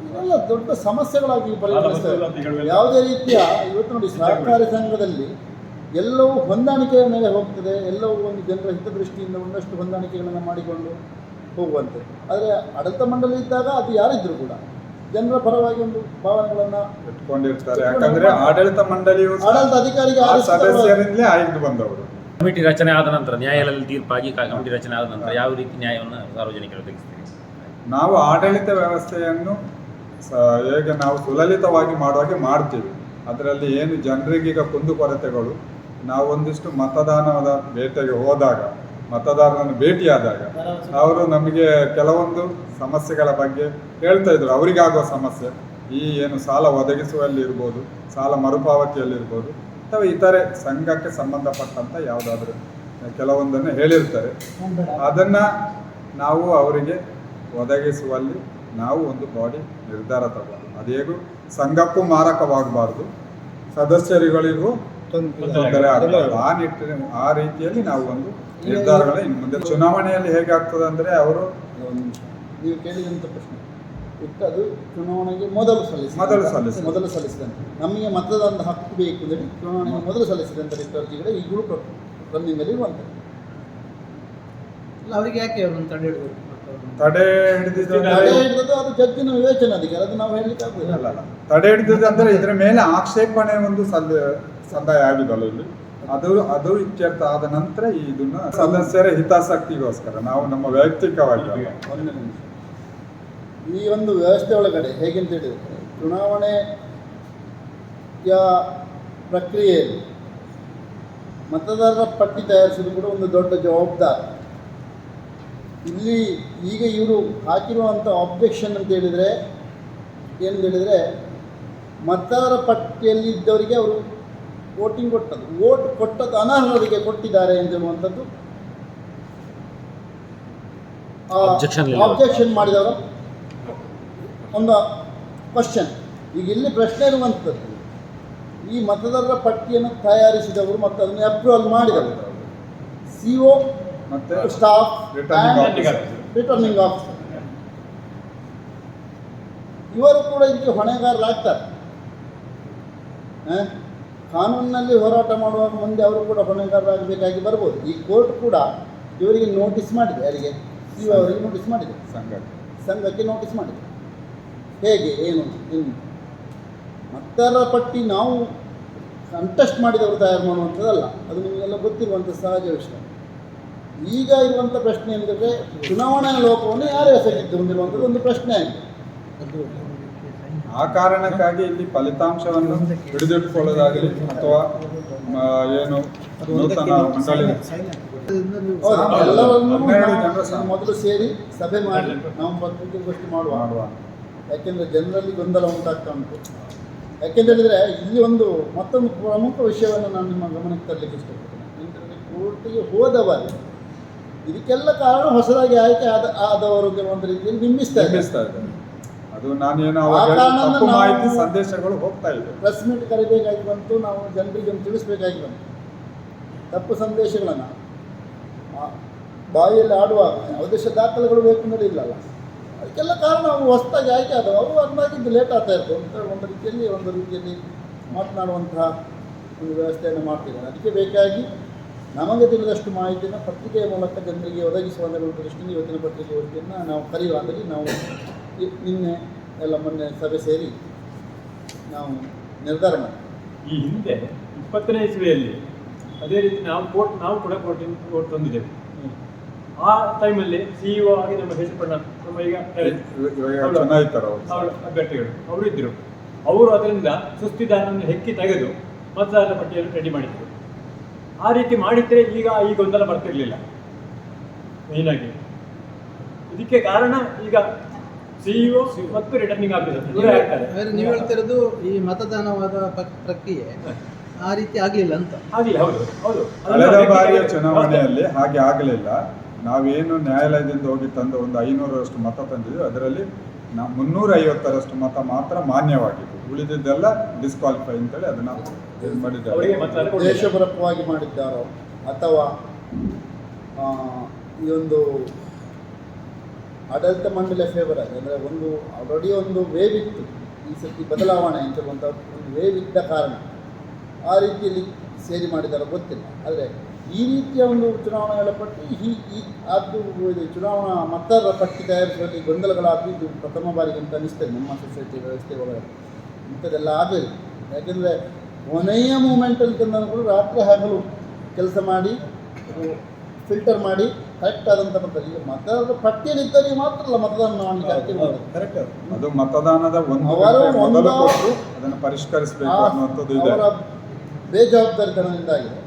ಇವೆಲ್ಲ ದೊಡ್ಡ ಸಮಸ್ಯೆಗಳಾಗಿ ಪರಿಗಣಿಸ್ತೇವೆ ಯಾವುದೇ ರೀತಿಯ ಇವತ್ತು ನೋಡಿ ಸಹಕಾರಿ ಸಂಘದಲ್ಲಿ ಎಲ್ಲವೂ ಹೊಂದಾಣಿಕೆಯ ಮೇಲೆ ಹೋಗ್ತದೆ. ಎಲ್ಲವೂ ಒಂದು ಜನರ ಹಿತದೃಷ್ಟಿಯಿಂದ ಒಂದಷ್ಟು ಹೊಂದಾಣಿಕೆಗಳನ್ನು ಮಾಡಿಕೊಂಡು ಹೋಗುವಂತೆ. ಆದರೆ ಆಡಳಿತ ಮಂಡಳಿ ಇದ್ದಾಗ ಅದು ಯಾರಿದ್ರು ಕೂಡ ಜನರ ಪರವಾಗಿ ಒಂದು ಭಾವನೆಗಳನ್ನ ಇಟ್ಕೊಂಡಿರ್ತಾರೆ. ಯಾಕಂದ್ರೆ ಆಡಳಿತ ಮಂಡಳಿಯು ಆಡಳಿತ ಅಧಿಕಾರಿಗೆ ಆ ಸದಸ್ಯರಿಂದಲೇ ಆಯ್ದು ಬಂದವರು. ಕಮಿಟಿ ರಚನೆ ಆದ ನಂತರ ನ್ಯಾಯಾಲಯದಲ್ಲಿ ತೀರ್ಪಾಗಿ ಕಮಿಟಿ ರಚನೆ ಆದ ನಂತರ ಯಾವ ರೀತಿ ನ್ಯಾಯವನ್ನು ಸಾರ್ವಜನಿಕರು ಒದಗಿಸ್ತೀರಿ? ನಾವು ಆಡಳಿತ ವ್ಯವಸ್ಥೆಯನ್ನು ಸ- ಹೇಗೆ ನಾವು ಸುಲಲಿತವಾಗಿ ಮಾಡುವಾಗೆ ಮಾಡ್ತೀವಿ. ಅದರಲ್ಲಿ ಏನು ಜನರಿಗೀಗ ಕುಂದುಕೊರತೆಗಳು ನಾವು ಒಂದಿಷ್ಟು ಮತದಾನದ ಬೇಟೆಗೆ ಹೋದಾಗ ಮತದಾರರನ್ನು ಭೇಟಿಯಾದಾಗ ಅವರು ನಮಗೆ ಕೆಲವೊಂದು ಸಮಸ್ಯೆಗಳ ಬಗ್ಗೆ ಹೇಳ್ತಾ ಇದ್ರು. ಅವರಿಗಾಗುವ ಸಮಸ್ಯೆ, ಈ ಏನು ಸಾಲ ಒದಗಿಸುವಲ್ಲಿ ಇರ್ಬೋದು, ಸಾಲ ಮರುಪಾವತಿಯಲ್ಲಿರ್ಬೋದು ಅಥವಾ ಇತರೆ ಸಂಘಕ್ಕೆ ಸಂಬಂಧಪಟ್ಟಂಥ ಯಾವುದಾದ್ರೂ ಕೆಲವೊಂದನ್ನು ಹೇಳಿರ್ತಾರೆ. ಅದನ್ನು ನಾವು ಅವರಿಗೆ ಒದಗಿಸುವಲ್ಲಿ ನಾವು ಒಂದು ಬಾಡಿ ನಿರ್ಧಾರ ತಗೋದು. ಹೇಗೂ ಸಂಘಕ್ಕೂ ಮಾರಕವಾಗಬಾರ್ದು. ಸದಸ್ಯರುಗಳಿಗೂ ತೊಂದರೆ ಆಗಬಾರ್ದು ಆ ನಿಟ್ಟಿನ ಆ ರೀತಿಯಲ್ಲಿ ನಾವು ಒಂದು ನಿರ್ಧಾರಗಳ ಇನ್ನು ಮುಂದೆ ಚುನಾವಣೆಯಲ್ಲಿ ಹೇಗಾಗ್ತದೆ ಅಂದರೆ ಅವರು ನೀವು ಕೇಳಿದಂಥ ಪ್ರಶ್ನೆ. ಅದು ಚುನಾವಣೆಗೆ ಮೊದಲು ಸಲ್ಲಿಸಿ ಮೊದಲು ಸಲ್ಲಿಸಿ ಮೊದಲು ಸಲ್ಲಿಸಿದಂತೆ. ನಮಗೆ ಮತದಾನದ ಹಕ್ಕು ಬೇಕು ಅಂದರೆ ಚುನಾವಣೆಗೆ ಮೊದಲು ಸಲ್ಲಿಸಿದಂಥ ರಿಟರ್ಜಿಗಳು ಈಗಲೂ ರನ್ನಿಂಗಲ್ಲಿ ಇರುವಂಥದ್ದು ಇಲ್ಲ ಅವರಿಗೆ ಯಾಕೆ ಅವರನ್ನು ತಡೆ ಹಿಡಿದ್ರು ತಡೆ ಹಿಡಿದಿದ್ದು ತಡೆ ಹಿಡಿದದ್ದು ಅದು ಜಡ್ಜಿನ ವಿವೇಚನಾಧಿಕಾರ ಅದು ನಾವು ಹೇಳಲಿಕ್ಕೆ ಆಗುದಿಲ್ಲ ಅಲ್ಲ, ಅಲ್ಲ. ತಡೆ ಹಿಡಿದಿದ್ದು ಅಂದ್ರೆ ಇದರ ಮೇಲೆ ಆಕ್ಷೇಪಣೆ ಒಂದು ಸಲ್ಲ ಸಂದಾಯ ಆಗಿದಲ್ಲ ಇಲ್ಲಿ ಅದು ಅದು ಇತ್ಯರ್ಥ ಆದ ನಂತರ ಇದನ್ನ ಸದಸ್ಯರ ಹಿತಾಸಕ್ತಿಗೋಸ್ಕರ ನಾವು ನಮ್ಮ ವೈಯಕ್ತಿಕವಾಗಿ. ಈ ಒಂದು ವ್ಯವಸ್ಥೆ ಒಳಗಡೆ ಹೇಗೆಂತ ಹೇಳಿದರೆ ಚುನಾವಣೆಯ ಪ್ರಕ್ರಿಯೆಯಲ್ಲಿ ಮತದಾರರ ಪಟ್ಟಿ ತಯಾರಿಸೋದು ಕೂಡ ಒಂದು ದೊಡ್ಡ ಜವಾಬ್ದಾರಿ ಇಲ್ಲಿ ಈಗ ಇವರು ಹಾಕಿರುವಂಥ ಆಬ್ಜೆಕ್ಷನ್ ಅಂತ ಹೇಳಿದರೆ ಏನು ಹೇಳಿದರೆ ಮತದಾರರ ಪಟ್ಟಿಯಲ್ಲಿ ಇದ್ದವರಿಗೆ ಅವರು ವೋಟಿಂಗ್ ಕೊಟ್ಟದ್ದು. ವೋಟ್ ಕೊಟ್ಟದ್ದು ಅನರ್ಹರಿಗೆ ಕೊಟ್ಟಿದ್ದಾರೆ ಎಂದಿರುವಂಥದ್ದು. ಆಬ್ಜೆಕ್ಷನ್ ಮಾಡಿದವರು. ಒಂದು ಕ್ವಶನ್ ಈಗ ಇಲ್ಲಿ ಪ್ರಶ್ನೆ ಇರುವಂಥದ್ದು. ಈ ಮತದಾರರ ಪಟ್ಟಿಯನ್ನು ತಯಾರಿಸಿದವರು ಮತ್ತು ಅದನ್ನು ಅಪ್ರೂವಲ್ ಮಾಡಿದವರು. ಸಿ ಒ ಮತ್ತೆ ಸ್ಟಾಫ್. ರಿಟರ್ನಿಂಗ್ ಆಫೀಸರ್ ಇವರು ಕೂಡ ಇದಕ್ಕೆ ಹೊಣೆಗಾರರಾಗ್ತಾರೆ? ಕಾನೂನಿನಲ್ಲಿ ಹೋರಾಟ ಮಾಡುವಾಗ ಮುಂದೆ ಅವರು ಕೂಡ ಹೊಣೆಗಾರರಾಗಬೇಕಾಗಿ ಬರ್ಬೋದು. ಈ ಕೋರ್ಟ್ ಕೂಡ ಇವರಿಗೆ ನೋಟಿಸ್ ಮಾಡಿದೆ. ಅವರಿಗೆ ಸಿ ಅವರಿಗೆ ನೋಟಿಸ್ ಮಾಡಿದೆ. ಸಂಘ ಸಂಘಕ್ಕೆ ನೋಟಿಸ್ ಮಾಡಿದೆ. ಹೇಗೆ? ಏನು? ಏನು? ಮತ್ತರ ಪಟ್ಟಿ ನಾವು ಕಂಟೆಸ್ಟ್ ಮಾಡಿದವರು ತಯಾರು ಮಾಡುವಂಥದ್ದಲ್ಲ. ಅದು ನಿಮಗೆಲ್ಲ ಗೊತ್ತಿರುವಂಥ ಸಹಜ ವಿಷಯ. ಈಗ ಇರುವಂಥ ಪ್ರಶ್ನೆ ಎಂದರೆ ಚುನಾವಣಾ ಲೋಪವನ್ನು ಯಾರು ಎಸಗಿದ್ದು ಹೊಂದಿರುವಂಥದ್ದು ಒಂದು ಪ್ರಶ್ನೆ ಆಗಿದೆ. ಆ ಕಾರಣಕ್ಕಾಗಿ ಇಲ್ಲಿ ಫಲಿತಾಂಶವನ್ನು ಹಿಡಿದಿಟ್ಟುಕೊಳ್ಳೋದಾಗಲಿ ಅಥವಾ ಏನು ನೂತನ ಮಂಡಳಿ. ಮೊದಲು ಸೇರಿ ಸಭೆ ಮಾಡಿ, ನಾವು ಪತ್ರಿಕೆಗೋಷ್ಠಿ ಮಾಡುವ ಮಾಡುವ. ಯಾಕೆಂದ್ರೆ ಜನರಲ್ಲಿ ಗೊಂದಲ ಉಂಟಾಗ್ತಾ ಉಂಟು. ಯಾಕೆಂತ ಹೇಳಿದರೆ, ಇಲ್ಲಿ ಒಂದು ಮತ್ತೊಂದು ಪ್ರಮುಖ ವಿಷಯವನ್ನು ನಾನು ನಿಮ್ಮ ಗಮನಕ್ಕೆ ತರಲಿಕ್ಕೆ ಇಷ್ಟಪಡ್ತೇನೆ. ಯಾಕೆಂದರೆ ಕೋರ್ಟಿಗೆ ಹೋದವರು, ಇದಕ್ಕೆಲ್ಲ ಕಾರಣ ಹೊಸದಾಗಿ ಆಯ್ಕೆ ಆದ, ಆದವರು ಕೆಲವೊಂದು ರೀತಿಯಲ್ಲಿ ಬಿಂಬಿಸ್ತಾ ಅದು ನಾನೇನು ಅವಾಗ ತಪ್ಪು ಮಾಹಿತಿ ಸಂದೇಶಗಳು ಹೋಗ್ತಾ ಇದೆ ಪ್ರೆಸ್ ಮೀಟ್ ಕರಿಬೇಕಾಗಿ ಬಂತು ನಾವು ಜನರಿಗೆ ಒಂದು ತಿಳಿಸ್ಬೇಕಾಗಿ ಬಂತು. ತಪ್ಪು ಸಂದೇಶಗಳನ್ನು ಬಾಯಿಯಲ್ಲಿ ಆಡುವಾಗ ಯಾವುದೇ ಶ ದಾಖಲೆಗಳು ಬೇಕು ಅನ್ನೋದು ಇಲ್ಲಲ್ಲ. ಅದಕ್ಕೆಲ್ಲ ಕಾರಣ ಅವು ಹೊಸದಾಗಿ ಆಯ್ಕೆ ಆದವು. ಅವು ಅಂದಾಗಿದ್ದು ಲೇಟ್ ಆಗ್ತಾ ಇತ್ತು ಅಂತ ಒಂದು ರೀತಿಯಲ್ಲಿ ಒಂದು ರೀತಿಯಲ್ಲಿ ಮಾತನಾಡುವಂತಹ ಒಂದು ವ್ಯವಸ್ಥೆಯನ್ನು ಮಾಡ್ತಿದ್ದಾರೆ. ಅದಕ್ಕೆ ಬೇಕಾಗಿ ನಮಗೆ ತಿಳಿದಷ್ಟು ಮಾಹಿತಿಯನ್ನು ಪತ್ರಿಕೆಯ ಮೂಲಕ ಜನರಿಗೆ ಒದಗಿಸುವ ಒಂದು ದೃಷ್ಟಿಯಿಂದ ಇವತ್ತಿನ ಪತ್ರಿಕೆ ವೃತ್ತಿಯನ್ನು ನಾವು ಕರೆಯುವ ಅಂದರೆ ನಾವು ನಿನ್ನೆ ಎಲ್ಲ ಮೊನ್ನೆ ಸಭೆ ಸೇರಿ ನಾವು ನಿರ್ಧಾರ ಮಾಡಿ ಈ ಹಿಂದೆ ಇಪ್ಪತ್ತನೇ ಇಸ್ವಿಯಲ್ಲಿ ಅದೇ ರೀತಿ ನಾವು ಕೋರ್ಟ್ ನಾವು ಕೂಡ ಕೋರ್ಟ್ ಕೋರ್ಟ್ ತಂದಿದ್ದೇವೆ. ಆ ಟೈಮಲ್ಲಿ ಸಿಇಒ ಆಗಿ ನಮ್ಮ ಹೆಸರು ನಮ್ಮ ಈಗ ಅಭ್ಯರ್ಥಿಗಳು ಅವರು ಇದ್ದರು. ಅವರು ಅದರಿಂದ ಸುಸ್ತಿದಾರನ್ನು ಹೆಕ್ಕಿ ತೆಗೆದು ಮತದಾರರ ಪಟ್ಟಿಯನ್ನು ರೆಡಿ ಮಾಡಿದ್ರು. ಆ ರೀತಿ ಮಾಡಿದ್ರೆ ಈಗ ಈ ಗೊಂದಲ ಬರ್ತಿರ್ಲಿಲ್ಲ. ಮೇಯ್ನಾಗಿ ಇದಕ್ಕೆ ಕಾರಣ ಈಗ ಸಿಇಒ ಮತ್ತು ರಿಟರ್ನಿಂಗ್ ಆಫೀಸರ್ ನೀವು ಹೇಳ್ತಿರೋದು ಈ ಮತದಾನವಾದ ಪ್ರಕ್ರಿಯೆ ಆ ರೀತಿ ಆಗಲಿಲ್ಲ ಅಂತ. ಆಗಿಲ್ಲ ಹೌದು ಹೌದು. ಕಳೆದ ಬಾರಿಯ ಚುನಾವಣೆಯಲ್ಲಿ ಹಾಗೆ ಆಗಲಿಲ್ಲ. ನಾವೇನು ನ್ಯಾಯಾಲಯದಿಂದ ಹೋಗಿ ತಂದು ಒಂದು ಐನೂರರಷ್ಟು ಮತ ತಂದಿದ್ವಿ. ಅದರಲ್ಲಿ ನಾ ಮುನ್ನೂರ ಐವತ್ತರಷ್ಟು ಮತ ಮಾತ್ರ ಮಾನ್ಯವಾಗಿತ್ತು. ಉಳಿದಿದ್ದೆಲ್ಲ ಡಿಸ್ಕ್ವಾಲಿಫೈ ಅಂತೇಳಿ ಅದನ್ನ ಇದು ಮಾಡಿದ್ದಾರೆ. ದೇಶಪರತ್ವವಾಗಿ ಮಾಡಿದ್ದಾರೋ ಅಥವಾ ಆ, ಈ ಒಂದು ಆಡಳಿತ ಮಂಡಳಿಯ ಫೇವರ್ ಆಗಿ ಅಂದರೆ ಒಂದು ಆಲ್ರೆಡಿ ಒಂದು ವೇವ್ ಇತ್ತು. ಈ ಸರ್ತಿ ಬದಲಾವಣೆ ಅಂತ ಒಂದು ವೇವ್ ಇದ್ದ ಕಾರಣ. ಆ ರೀತಿಯಲ್ಲಿ ಸೇರಿ ಮಾಡಿದಾರೋ ಗೊತ್ತಿಲ್ಲ. ಆದರೆ ಈ ರೀತಿಯ ಒಂದು ಚುನಾವಣೆಗಳ ಪಟ್ಟಿ ಈ ಈ ಅದು ಇದು ಚುನಾವಣಾ ಮತದಾರರ ಪಟ್ಟಿ ತಯಾರಿಸುವಲ್ಲಿ ಗೊಂದಲಗಳಾಗಿದ್ದು ಪ್ರಥಮ ಬಾರಿಗೆ ಅಂತ ಅನಿಸ್ತದೆ ನಮ್ಮ ಸೊಸೈಟಿ ವ್ಯವಸ್ಥೆ ಒಳಗೆ ಇಂಥದ್ದೆಲ್ಲ ಆಗಲಿ ಯಾಕೆಂದರೆ ಕೊನೆಯ ಮೂಮೆಂಟಲ್ಲಿ ಕೂಡ ರಾತ್ರಿ ಹಗಲು ಕೆಲಸ ಮಾಡಿ ಫಿಲ್ಟರ್ ಮಾಡಿ ಕರೆಕ್ಟ್ ಆದಂಥ ಈಗ ಮತದಾರರ ಪಟ್ಟಿಯಲ್ಲಿದ್ದವರಿಗೆ ಮಾತ್ರ ಅಲ್ಲ ಮತದಾನ ಮಾಡಲಿಕ್ಕೆ ಕರೆಕ್ಟ್ ಅದು. ಮತದಾನದ ಒಂದು ಮೊದಲು ಒಂದು- ಅದನ್ನು ಪರಿಷ್ಕರಿಸಬೇಕು ಅನ್ನುವಂಥದ್ದು ಇದೆ. ಅವರ ಬೇಜವಾಬ್ದಾರಿತನದಿಂದಾಗಿದೆ.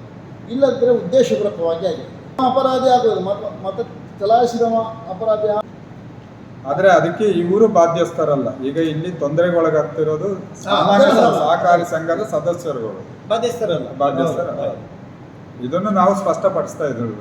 ಇಲ್ಲದ್ರೆ ಉದ್ದೇಶಪೂರ್ವಕವಾಗಿ ಆಗಿದೆ. ಅಪರಾಧಿ ಆಗೋದು ಮತ ಮತ ಚಲಾಯಿಸಿದವ ಅಪರಾಧಿ ಆದರೆ ಅದಕ್ಕೆ ಇವರು ಬಾಧ್ಯಸ್ಥರಲ್ಲ. ಈಗ ಇಲ್ಲಿ ತೊಂದರೆಗೊಳಗಾಗ್ತಿರೋದು. ಸಹಕಾರಿ ಸಂಘದ ಸದಸ್ಯರುಗಳು. ಬಾಧ್ಯಸ್ಥರಲ್ಲ. ಬಾಧ್ಯಸ್ಥರ ಇದನ್ನು ನಾವು ಸ್ಪಷ್ಟಪಡಿಸ್ತಾ ಇದ್ದೀವಿ.